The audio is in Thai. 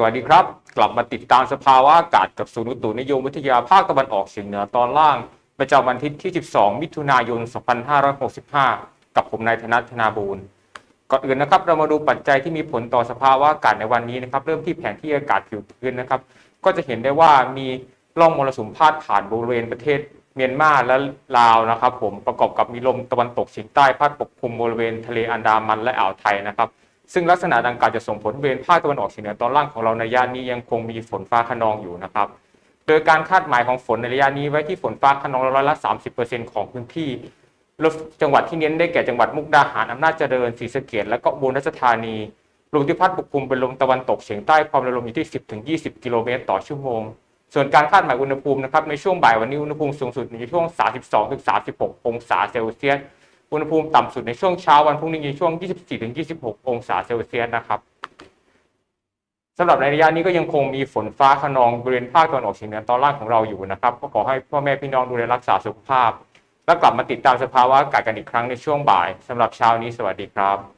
สวัสดีครับ กลับมาติดตามสภาวะอากาศกับศูนย์อุตุนิยมวิทยาภาคตะวันออกเฉียงเหนือตอนล่าง ประจำวันอาทิตย์ที่ 12 มิถุนายน 2565 กับผมนายธนัทธนาบูรณ์ก่อนอื่นนะครับ เรามาดูปัจจัยที่มีผลต่อสภาวะอากาศในวันนี้นะครับ เริ่มที่แผนที่อากาศผิวพื้นนะครับ ก็จะเห็นได้ว่ามีร่องมรสุมพาดผ่านบริเวณประเทศเมียนมาและลาวนะครับ ผมประกอบกับมีลมตะวันตกเฉียงใต้พัดปกคลุมบริเวณทะเลอันดามันและอ่าวไทยนะครับ ซึ่งลักษณะดังกล่าวจะส่งผลบริเวณภาคตะวันออกเฉียงเหนือตอนล่างของเราในย่านนี้ยังคงมีฝนฟ้าคะนองอยู่นะครับ โดยการคาดหมายของฝนในระยะนี้ไว้ที่ฝนฟ้าคะนองร้อยละ 30%ของพื้นที่ล้วจังหวัดที่เน้นได้แก่จังหวัดมุกดาหารอำนาจเจริญศรีสะเกษและก็อุบลราชธานีลมที่พัดปกคลุมเป็นลมตะวันตกเฉียงใต้ความเร็วลมอยู่ที่ 10-20 กิโลเมตรต่อชั่วโมง ส่วนการคาดหมายอุณหภูมินะครับในช่วงบ่ายวันนี้อุณหภูมิสูงสุดอยู่ที่ช่วง 32-36 องศาเซลเซียส อุณหภูมิต่ำสุดในช่วงเช้าวันพรุ่งนี้อยู่ช่วง 24-26 องศาเซลเซียสนะครับสำหรับในระยะนี้ก็ยังคงมีฝนฟ้าขนองบริเวณภาคตะวันออกเฉียงเหนือตอนล่างของเราอยู่นะครับ ก็ขอให้พ่อแม่พี่น้องดูแลรักษาสุขภาพ และกลับมาติดตามสภาวะอากาศกันอีกครั้งในช่วงบ่ายสำหรับเช้านี้สวัสดีครับ